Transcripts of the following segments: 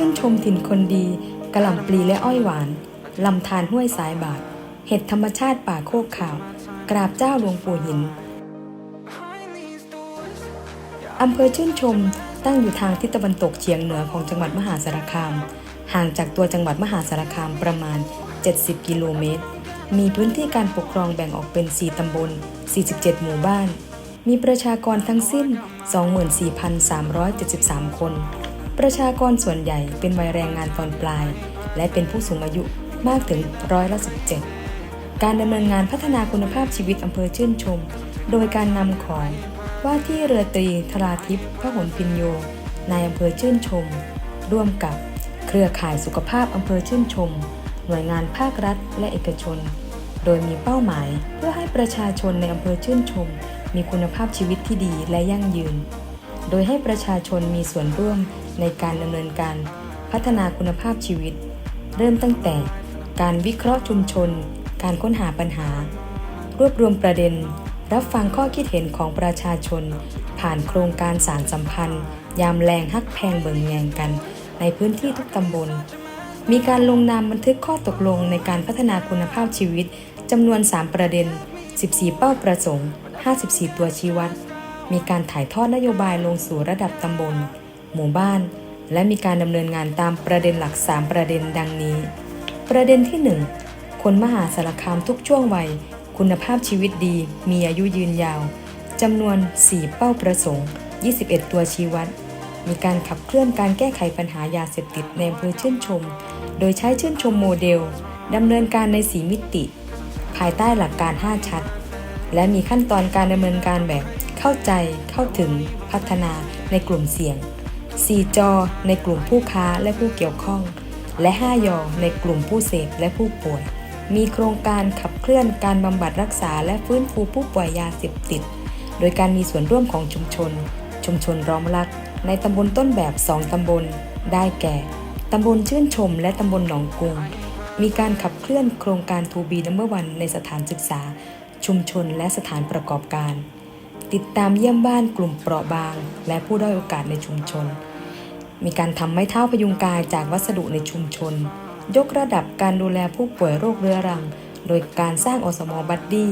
ื่นชมถิ่นคนดีกระหล่ำปลีและอ้อยหวานลำธารห้วยสายบาทเห็ดธรรมชาติป่าโคกขาว กราบเจ้าหลวงปู่หินอำเภอชื่นชมตั้งอยู่ทางทิศตะวันตกเฉียงเหนือของจังหวัดมหาสารคาม ห่างจากตัวจังหวัดมหาสารคามประมาณ 70 กิโลเมตร มีพื้นที่การปกครองแบ่งออกเป็น 4 ตำบล 47 หมู่บ้าน มีประชากรทั้งสิ้น 24,373 คน ประชากรส่วนใหญ่เป็นวัยแรงงานตอนปลาย และเป็นผู้สูงอายุมากถึงร้อยละ17 การดำเนินงานพัฒนาคุณภาพชีวิตอำเภอชื่นชม โดยการนำของว่าที่เรือตรีธราทิพย์พระหลพินโยนายอำเภอชื่นชม ร่วมกับเครือข่ายสุขภาพอำเภอชื่นชม หน่วยงานภาครัฐและเอกชน โดยมีเป้าหมายเพื่อให้ประชาชนในอำเภอชื่นชม มีคุณภาพชีวิตที่ดีและยั่งยืน โดยให้ประชาชนมีส่วนร่วม ในการดำเนินการพัฒนาคุณภาพชีวิต เริ่มตั้งแต่การวิเคราะห์ชุมชน การค้นหาปัญหา รวบรวมประเด็น รับฟังข้อคิดเห็นของประชาชน ผ่านโครงการสารสัมพันธ์ ยามแรงฮักแพงเบิงแยงกัน ในพื้นที่ทุกตำบล มีการลงนามบันทึกข้อตกลงในการพัฒนาคุณภาพชีวิตจำนวน 3 ประเด็น 14 เป้าประสงค์ 54 ตัวชี้วัด มีการถ่ายทอดนโยบายลงสู่ระดับตำบล หมู่บ้าน และมีการดำเนินงานตามประเด็นหลัก 3 ประเด็นดังนี้ ประเด็นที่ 1 คนมหาสารคามทุกช่วงวัย คุณภาพชีวิตดี มีอายุยืนยาวจำนวน 4 เป้าประสงค์ 21 ตัวชี้วัด มีการขับเคลื่อนการแก้ไขปัญหายาเสพติดในอำเภอชื่นชม โดยใช้ชื่นชมโมเดลดำเนินการใน4มิติ ภายใต้หลักการ 5 ชัด และมีขั้นตอนการดำเนินการแบบเข้าใจ เข้าถึง พัฒนาในกลุ่มเสี่ยง 4 จอในกลุ่มผู้ค้าและผู้เกี่ยวข้อง และ 5 ยอในกลุ่มผู้เสพและผู้ป่วย มีโครงการขับเคลื่อนการบำบัดรักษาและฟื้นฟูผู้ป่วยยาเสพติด โดยการมีส่วนร่วมของชุมชน ชุมชนร้อมรัก ในตำบลต้นแบบ 2 ตำบล ได้แก่ ตำบลชื่นชม และตำบลหนองกุงมีการขับเคลื่อนโครงการทูบีนัมเบอร์วันในสถานศึกษา ชุมชนและสถานประกอบการ ติดตามเยี่ยมบ้านกลุ่มเปราะบาง และผู้ด้อยโอกาสในชุมชน มีการทำไม้เท้าพยุงกายจากวัสดุในชุมชน ยกระดับการดูแลผู้ป่วยโรคเรื้อรัง โดยการสร้างอสมอบัดดี้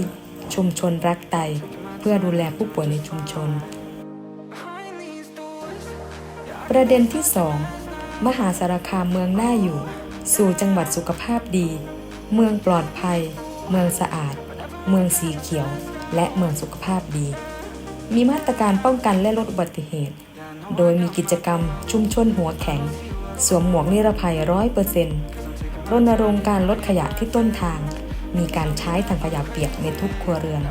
ชุมชนรักไต เพื่อดูแลผู้ป่วยในชุมชน ประเด็นที่ 2 มหาสารคามเมืองน่าอยู่ สู่จังหวัดสุขภาพดี เมืองปลอดภัย เมืองสะอาด เมืองสีเขียว และเมืองสุขภาพดี มีมาตรการป้องกันและลดอุบัติเหตุ โดยมีกิจกรรมชุมชนหัวแข็ง สวมหมวกนิรภัยร้อยเปอร์เซ็นต์รณรงค์การลดขยะที่ต้นทาง มีการใช้ถังขยะเปียกในทุกครัวเรือน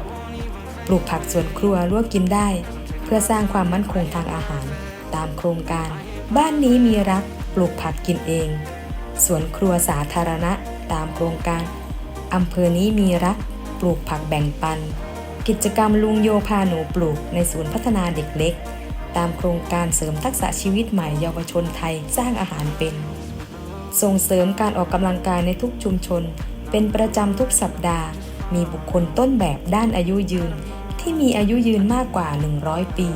ปลูกผักสวนครัวลวกกินได้ เพื่อสร้างความมั่นคงทางอาหาร ตามโครงการ บ้านนี้มีรักปลูกผักกินเอง สวนครัวสาธารณะ ตามโครงการอำเภอนี้มีรักปลูกผักแบ่งปัน กิจกรรมลุงโยพาหนูปลูกในศูนย์พัฒนาเด็กเล็ก ตามโครงการเสริมทักษะชีวิตใหม่เยาวชนไทยสร้างอาหารเป็น ส่งเสริมการออกกำลังกายในทุกชุมชน เป็นประจำทุกสัปดาห์ มีบุคคลต้นแบบด้านอายุยืน ที่มีอายุยืนมากกว่า 100 ปี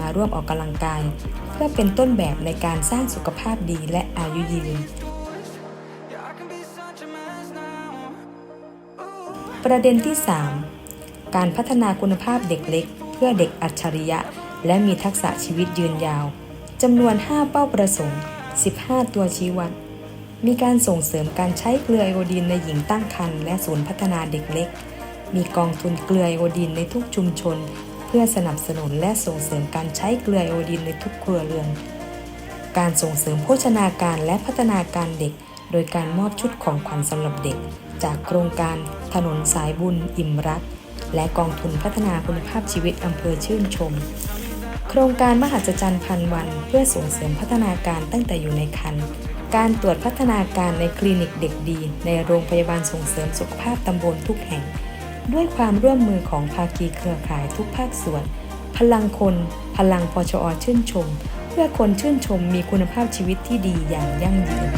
มาร่วมออกกำลังกาย เพื่อเป็นต้นแบบในการสร้างสุขภาพดีและอายุยืนประเด็นที่ 3 การพัฒนาคุณภาพเด็กเล็ก เพื่อเด็กอัจฉริยะ และมีทักษะชีวิตยืนยาวจำนวน 5 เป้าประสงค์ 15 ตัวชี้วัด มีการส่งเสริมการใช้เกลือไอโอดีนในหญิงตั้งครรภ์และศูนย์พัฒนาเด็กเล็ก มีกองทุนเกลือไอโอดีนในทุกชุมชน เพื่อสนับสนุนและส่งเสริมการใช้เกลือไอโอดีนในทุกครัวเรือน การส่งเสริมโภชนาการและพัฒนาการเด็ก โดยการมอบชุดของขวัญสำหรับเด็ก จากโครงการถนนสายบุญอิ่มรัก และกองทุนพัฒนาคุณภาพชีวิตอำเภอชื่นชม โครงการมหัศจรรย์พันวัน เพื่อส่งเสริมพัฒนาการตั้งแต่อยู่ในครรภ์การตรวจพัฒนาการในคลินิกเด็กดี ในโรงพยาบาลส่งเสริมสุขภาพตำบลทุกแห่ง ด้วยความร่วมมือของภาคีเครือข่ายทุกภาคส่วน พลังคน พลังพชอชื่นชม เพื่อคนชื่นชมมีคุณภาพชีวิตที่ดีอย่างยั่งยืน